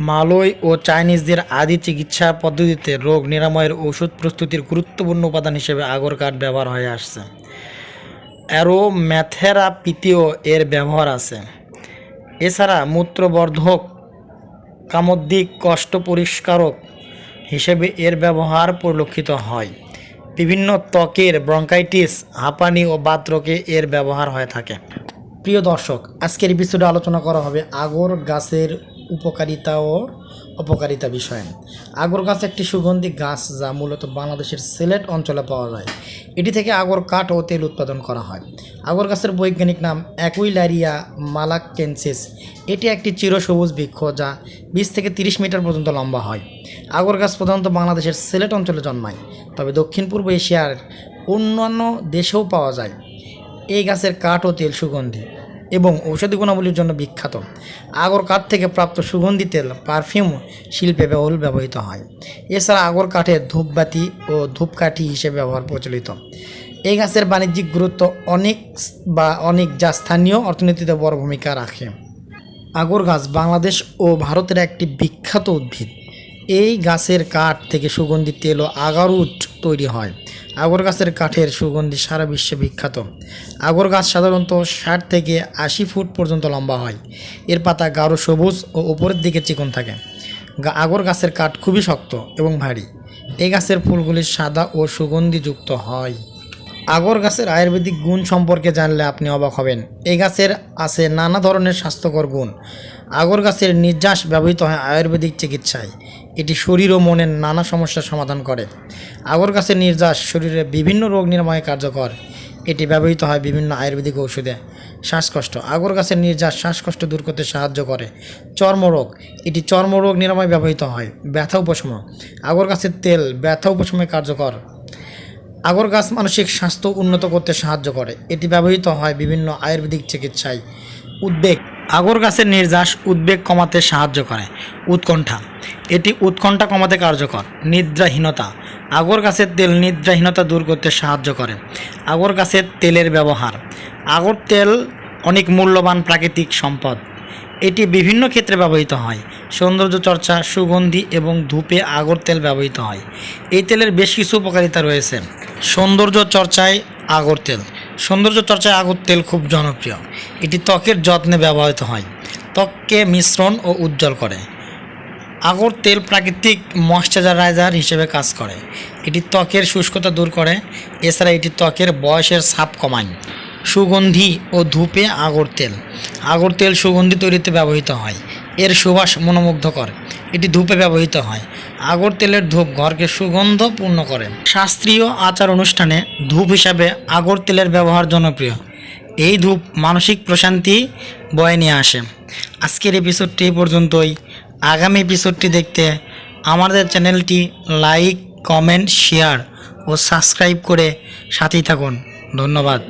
মালয় ও চাইনিজদের আদি চিকিৎসা পদ্ধতিতে রোগ নিরাময়ের ঔষধ প্রস্তুতির গুরুত্বপূর্ণ উপাদান হিসেবে আগর কাঠ ব্যবহার হয়ে আসছে। অ্যারোম্যাথেরাপিতেও এর ব্যবহার আছে। এছাড়া মূত্রবর্ধক, কামোদ্দিক, কষ্ট পরিষ্কারক হিসেবে এর ব্যবহার পরিলক্ষিত হয়। বিভিন্ন ত্বকের ব্রঙ্কাইটিস, হাঁপানি ও বাতরোগে এর ব্যবহার হয়ে থাকে। প্রিয় দর্শক, আজকের এপিসোডে আলোচনা করা হবে আগর গাছের উপকারিতা ও অপকারিতা বিষয়ে। আগর গাছ একটি সুগন্ধি গাছ যা মূলত বাংলাদেশের সিলেট অঞ্চলে পাওয়া যায়। এটি থেকে আগর কাঠ ও তেল উৎপাদন করা হয়। আগর গাছের বৈজ্ঞানিক নাম অ্যাকুইলারিয়া মালাক্কেন্সিস। এটি একটি চিরসবুজ বৃক্ষ যা বিশ থেকে তিরিশ মিটার পর্যন্ত লম্বা হয়। আগর গাছ প্রধানত বাংলাদেশের সিলেট অঞ্চলে জন্মায়, তবে দক্ষিণ পূর্ব এশিয়ার অন্যান্য দেশেও পাওয়া যায়। এই গাছের কাঠ ও তেল সুগন্ধি এবং ঔষধি গুণাবলীর জন্য বিখ্যাত। আগর কাঠ থেকে প্রাপ্ত সুগন্ধি তেল, পারফিউম শিল্পে বহুল ব্যবহৃত হয়। এছাড়া আগর কাঠের ধূপবাতি ও ধূপকাঠি হিসেবে ব্যবহার প্রচলিত। এই গাছের বাণিজ্যিক গুরুত্ব অনেক বা অনেক যা স্থানীয় অর্থনীতিতে বড় ভূমিকা রাখে। আগর গাছ বাংলাদেশ ও ভারতের একটি বিখ্যাত উদ্ভিদ। এই গাছের কাঠ থেকে সুগন্ধি তেল ও আগারুট তৈরি হয়। আগর গাছের কাঠের সুগন্ধি সারা বিশ্বে বিখ্যাত। আগর গাছ সাধারণত ষাট থেকে আশি ফুট পর্যন্ত লম্বা হয়। এর পাতা গাঢ় সবুজ ও উপরের দিকে চিকন থাকে। আগর গাছের কাঠ খুবই শক্ত এবং ভারী। এই গাছের ফুলগুলি সাদা ও সুগন্ধিযুক্ত হয়। আগর গাছের আয়ুর্বেদিক গুণ সম্পর্কে জানলে আপনি অবাক হবেন। এই গাছের আছে নানা ধরনের স্বাস্থ্যকর গুণ। আগর গাছের নির্যাস ব্যবহৃত হয় আয়ুর্বেদিক চিকিৎসায়। এটি শরীর ও মনের নানা সমস্যার সমাধান করে। আগর গাছের নির্যাস শরীরে বিভিন্ন রোগ নিরাময়ে কার্যকর। এটি ব্যবহৃত হয় বিভিন্ন আয়ুর্বেদিক ঔষধে। শ্বাসকষ্ট। আগর গাছের নির্যাস শ্বাসকষ্ট দূর করতে সাহায্য করে। চর্মরোগ। এটি চর্মরোগ নিরাময় ব্যবহৃত হয়। ব্যথা উপশম। আগর গাছের তেল ব্যথা উপশমে কার্যকর। আগর গাছ মানসিক স্বাস্থ্য উন্নত করতে সাহায্য করে। এটি ব্যবহৃত হয় বিভিন্ন আয়ুর্বেদিক চিকিৎসায়। উদ্বেগ। আগর গাছের নির্যাস উদ্বেগ কমাতে সাহায্য করে। উৎকণ্ঠা। এটি উৎকণ্ঠা কমাতে কার্যকর। নিদ্রাহীনতা। আগর গাছের তেল নিদ্রাহীনতা দূর করতে সাহায্য করে। আগর গাছের তেলের ব্যবহার। আগর তেল অনেক মূল্যবান প্রাকৃতিক সম্পদ। এটি বিভিন্ন ক্ষেত্রে ব্যবহৃত হয়। সৌন্দর্য চর্চা, সুগন্ধি এবং ধূপে আগর তেল ব্যবহৃত হয়। এই তেলের বেশ কিছু উপকারিতা রয়েছে। সৌন্দর্য চর্চায় আগর তেল। সৌন্দর্য চর্চায় আগর তেল খুব জনপ্রিয়। এটি ত্বকের যত্নে ব্যবহৃত হয়। ত্বককে মিশ্রণ ও উজ্জ্বল করে। আগর তেল প্রাকৃতিক ময়শ্চারাইজার হিসেবে কাজ করে। এটি ত্বকের শুষ্কতা দূর করে। এছাড়া এটি ত্বকের বয়সের ছাপ কমায়। সুগন্ধি ও ধূপে আগর তেল। আগর তেল সুগন্ধি তৈরিতে ব্যবহৃত হয়। এর সুবাস মনোমুগ্ধকর। এটি ধূপে ব্যবহৃত হয়। আগর তেলের ধূপ ঘরকে সুগন্ধপূর্ণ করে। শাস্ত্রীয় আচার অনুষ্ঠানে ধূপ হিসাবে আগর তেলের ব্যবহার জনপ্রিয়। এই ধূপ মানসিক প্রশান্তি বয়ে নিয়ে আসে। আজকের এপিসোডটি পর্যন্তই। আগামী এপিসোডটি দেখতে আমাদের চ্যানেলটি লাইক, কমেন্ট, শেয়ার ও সাবস্ক্রাইব করে সাথেই থাকুন। ধন্যবাদ।